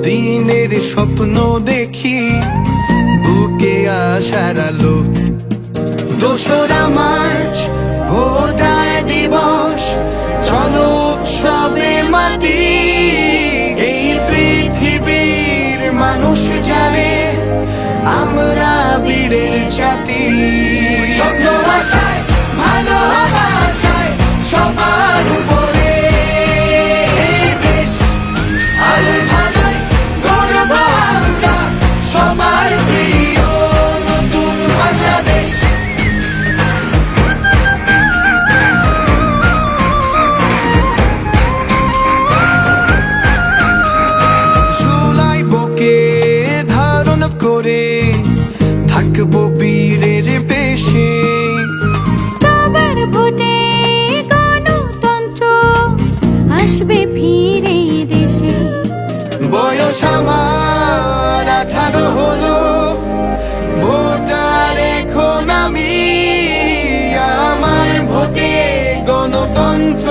আমাদের স্বপ্ন দেখি, বুকে আশার আলো। দোসরা মার্চ, ভোটার দিবস, চলো সবে মাতি এই পৃথিবীর মানুষ জানে, আমরা বীরের জাতি। স্বপ্ন আশায় করে থাকব বীরের বেশে। সবার ভোটে গণতন্ত্র আসবে ফিরে দেশে। বয়স আমার আঠারো হলো ভোটার এখন আমি। আমার ভোটে গণতন্ত্র।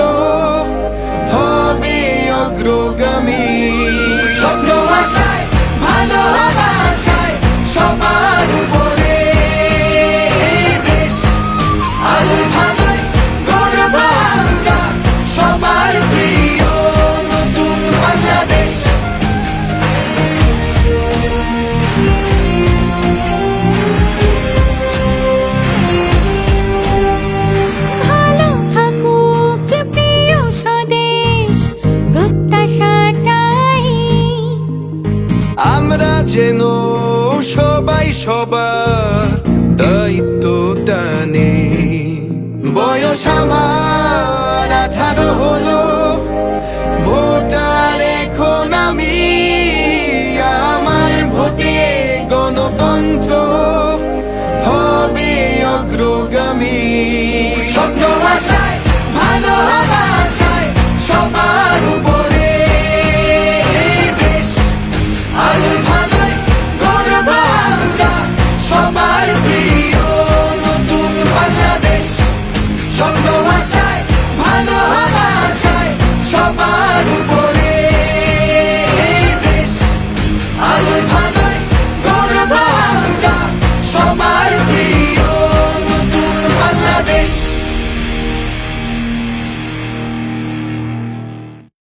যেন সবাই সবার দায়িত্ব টানে। বয়স আমার আঠারো হলো